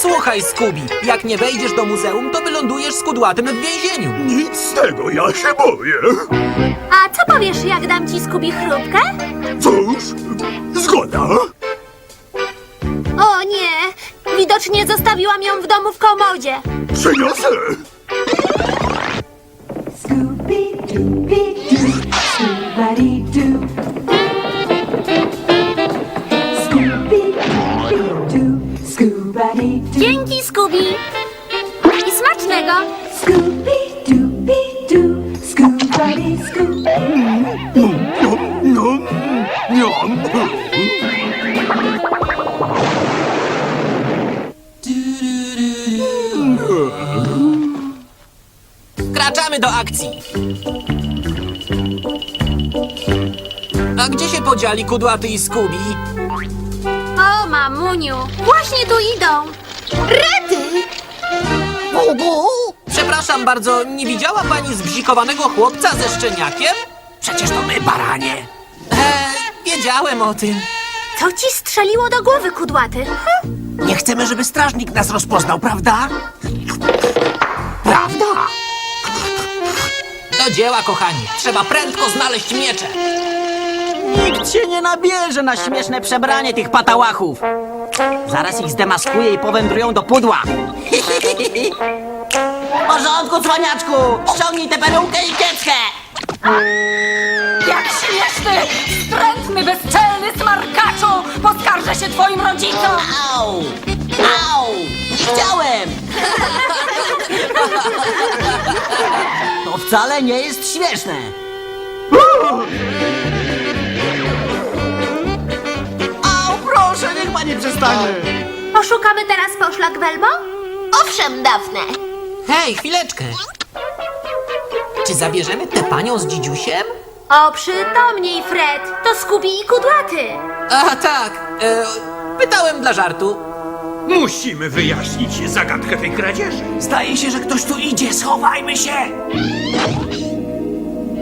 Słuchaj, Scooby, jak nie wejdziesz do muzeum, to wylądujesz z kudłatym w więzieniu. Nic z tego, ja się boję. A co powiesz, jak dam ci Skubi chrupkę? Cóż, zgoda. O nie! Widocznie zostawiłam ją w domu w komodzie. Przyniosę. Scooby-Doo. Dzięki, Skubi! I smacznego! No, no, no. Wkraczamy do akcji. A gdzie się podzieli kudłaty i Scooby? O, mamuniu! Właśnie tu idą! Rety! Przepraszam bardzo, nie widziała pani zbzikowanego chłopca ze szczeniakiem? Przecież to my, baranie. Eee, wiedziałem o tym. Co ci strzeliło do głowy, kudłaty? Hm? Nie chcemy, żeby strażnik nas rozpoznał, prawda? Prawda? Do dzieła, kochani. Trzeba prędko znaleźć miecze. Nikt się nie nabierze na śmieszne przebranie tych patałachów. Zaraz ich zdemaskuję i powędrują do pudła. W porządku, cwaniaczku! Ściągnij tę perukę i kieckę! Jak śmieszny, wstrętny, bezczelny smarkaczu! Poskarżę się twoim rodzicom! Au! Au! Nie chciałem! To wcale nie jest śmieszne. Au, proszę, niech pani przestanie. Poszukamy teraz poszlak Welmo? Owszem, Dafne. Hej, chwileczkę. Czy zabierzemy tę panią z dzidziusiem? O, przytomnij, Fred. To Skubi i kudłaty. A tak, e, pytałem dla żartu. Musimy wyjaśnić zagadkę tej kradzieży. Zdaje się, że ktoś tu idzie. Schowajmy się.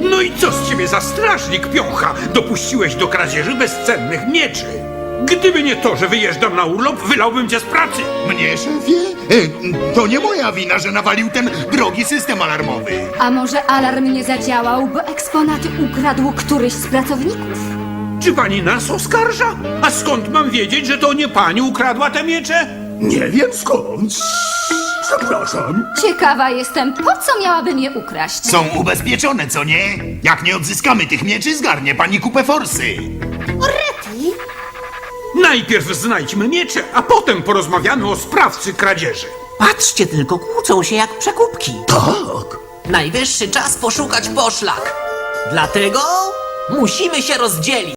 No i co z ciebie za strażnik, piącha? Dopuściłeś do kradzieży bezcennych mieczy. Gdyby nie to, że wyjeżdżam na urlop, wylałbym cię z pracy. Mnie, szefie? E, To nie moja wina, że nawalił ten drogi system alarmowy. A może alarm nie zadziałał, bo eksponaty ukradł któryś z pracowników? Czy pani nas oskarża? A skąd mam wiedzieć, że to nie pani ukradła te miecze? Nie wiem skąd. Przepraszam. Ciekawa jestem, po co miałabym je ukraść? Są ubezpieczone, co nie? Jak nie odzyskamy tych mieczy, zgarnie pani kupę forsy. Najpierw znajdźmy miecze, a potem porozmawiamy o sprawcy kradzieży. Patrzcie tylko, kłócą się jak przekupki. Tak. Najwyższy czas poszukać poszlak. Dlatego musimy się rozdzielić.